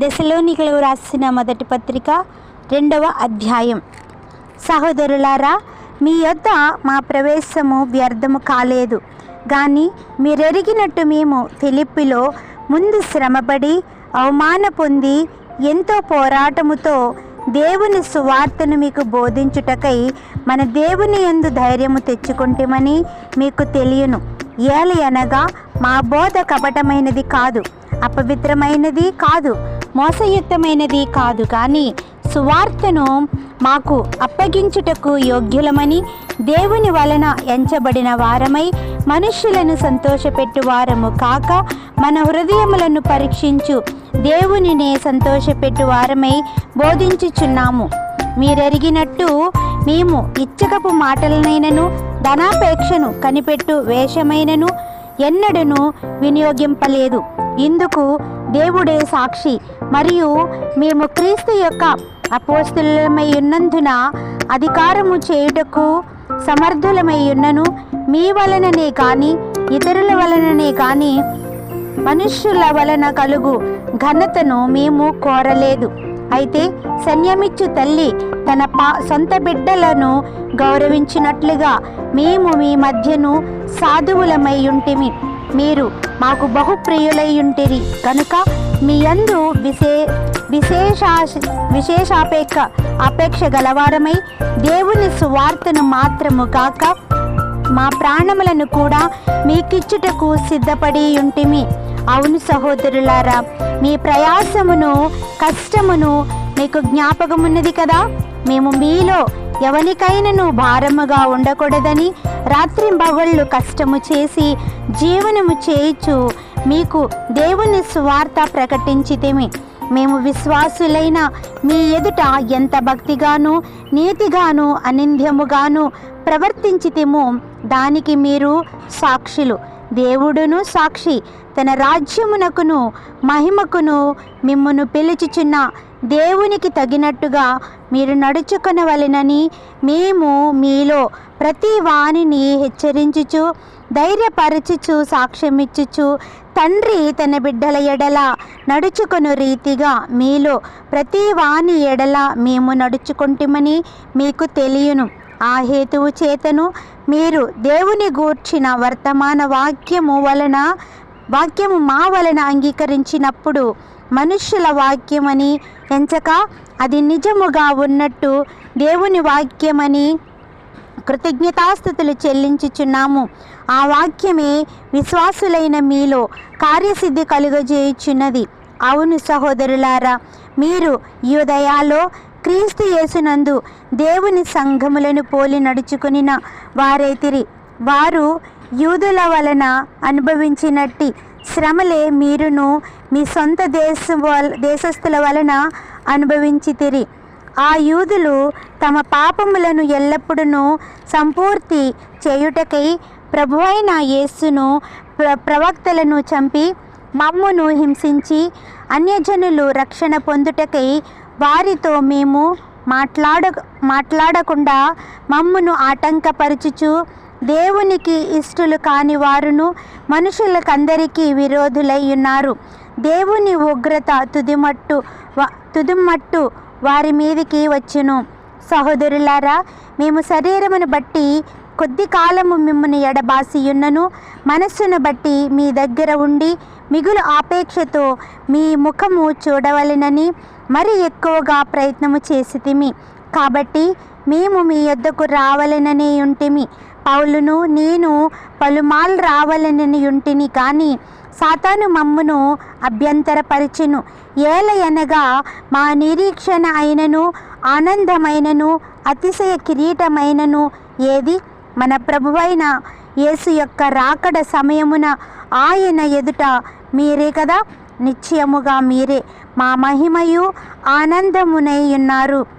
దశలోనికలు రాసిన మొదటి పత్రిక రెండవ అధ్యాయం. సహోదరులారా మీ యొద్ద మా ప్రవేశము వ్యర్థము కాలేదు. కానీ మీరెరిగినట్టు మేము ఫిలిప్పిలో ముందు శ్రమపడి అవమాన పొంది ఎంతో పోరాటముతో దేవుని సువార్తను మీకు బోధించుటకై మన దేవుని యందు ధైర్యము తెచ్చుకుంటామని మీకు తెలియను. ఏలి అనగా మా బోధ కపటమైనది కాదు అపవిత్రమైనది కాదు మోసయుక్తమైనది కాదు కానీ సువార్తను మాకు అప్పగించుటకు యోగ్యులమని దేవుని వలన ఎంచబడిన వారమై మనుష్యులను సంతోషపెట్టు వారము కాక మన హృదయములను పరీక్షించు దేవునినే సంతోషపెట్టు వారమై బోధించుచున్నాము. మీరెరిగినట్టు మేము ఇచ్చకపు మాటలనైనను ధనాపేక్షను కనిపెట్టు వేషమైనను ఎన్నడను వినియోగింపలేదు. ఇందుకు దేవుడే సాక్షి. మరియు మేము క్రీస్తు యొక్క అపోస్తులమై ఉన్నందున అధికారము చేయుటకు సమర్థులమై ఉన్నను మీ వలననే కానీ ఇతరుల వలననే కానీ మనుష్యుల వలన కలుగు ఘనతను మేము కోరలేదు. అయితే సంయమిచ్చు తల్లి తన పా సొంత బిడ్డలను గౌరవించినట్లుగా మేము మీ మధ్యను సాధువులమై ఉంటిమి మీరు మాకు బహుప్రియులై ప్రియులైయుంటిరి కనుక మీ యందు విశే విశేషా విశేషాపేక్ష అపేక్ష గలవారమై దేవుని సువార్తను మాత్రము కాక మా ప్రాణములను కూడా మీకిచ్చుటకు సిద్ధపడి ఉంటిమి అవును సహోదరులారా మీ ప్రయాసమును కష్టమును మీకు జ్ఞాపకమున్నది కదా? మేము మీలో ఎవరికైనాను భారముగా ఉండకూడదని రాత్రింబవళ్ళు కష్టము చేసి జీవనము చేయిచు మీకు దేవుని స్వార్థ ప్రకటించితేమి. మేము విశ్వాసులైన మీ ఎదుట ఎంత భక్తిగాను నీతిగాను అనింద్యముగాను ప్రవర్తించితేమో దానికి మీరు సాక్షులు. దేవుడును సాక్షి తన రాజ్యమునకును మహిమకును మిమ్మును పిలుచుచున్న దేవునికి తగినట్టుగా మీరు నడుచుకొనవలెనని మేము మీలో ప్రతి వాణిని హెచ్చరించుచు ధైర్యపరచుచు సాక్ష్యమిచ్చుచు తండ్రి తన బిడ్డల ఎడల నడుచుకొను రీతిగా మీలో ప్రతి వాని ఎడల మేము నడుచుకుంటామని మీకు తెలియను. ఆ హేతువు చేతను మీరు దేవుని గూర్చిన వర్తమాన వాక్యము వలన వాక్యము మా వలన అంగీకరించినప్పుడు మనుష్యుల వాక్యమని ఎంచక అది నిజముగా ఉన్నట్టు దేవుని వాక్యమని కృతజ్ఞతాస్థుతులు చెల్లించుచున్నాము. ఆ వాక్యమే విశ్వాసులైన మీలో కార్యసిద్ధి కలుగజేయుచున్నది. అవును సహోదరులారా మీరు యుదయాలో క్రీస్తు యేసునందు దేవుని సంఘములను పోలి నడుచుకునిన వారైతిరి. వారు యూదుల వలన అనుభవించినట్టి శ్రమలే మీరును మీ సొంత దేశ దేశస్థుల వలన అనుభవించితిరి. ఆ యూదులు తమ పాపములను ఎల్లప్పుడూ సంపూర్తి చేయుటకై ప్రభువైన యేసును ప్ర ప్రవక్తలను చంపి మమ్మును హింసించి అన్యజనులు రక్షణ పొందుటకై వారితో మేము మాట్లాడ మాట్లాడకుండా మమ్మును ఆటంకపరచుచు దేవునికి ఇష్టలు కాని వారును మనుషులకందరికీ విరోధులై ఉన్నారు దేవుని ఉగ్రత తుదిమట్టు తుదిమట్టు వారి మీదికి వచ్చును. సహోదరులారా మేము శరీరమును బట్టి కొద్ది కాలము మిమ్మల్ని ఎడబాసియున్నను. మనస్సును బట్టి మీ దగ్గర ఉండి మిగులు ఆపేక్షతో మీ ముఖము చూడవలెనని మరి ఎక్కువగా ప్రయత్నము చేసితిమి. కాబట్టి మేము మీ యొద్దకు రావాలననే ఉంటిమి. పౌలును నేను పలుమాల్ రావాలని ఉంటిని కానీ సాతాను మమ్మును అభ్యంతరపరిచెను. ఏలయనగా మా నిరీక్షణ అయినను ఆనందమైనను అతిశయ కిరీటమైనను ఏది? మన ప్రభువైన యేసు యొక్క రాకడ సమయమున ఆయన ఎదుట మీరే కదా? నిశ్చయముగా మీరే. మా మహిమయు ఆనందమునై ఉన్నారు.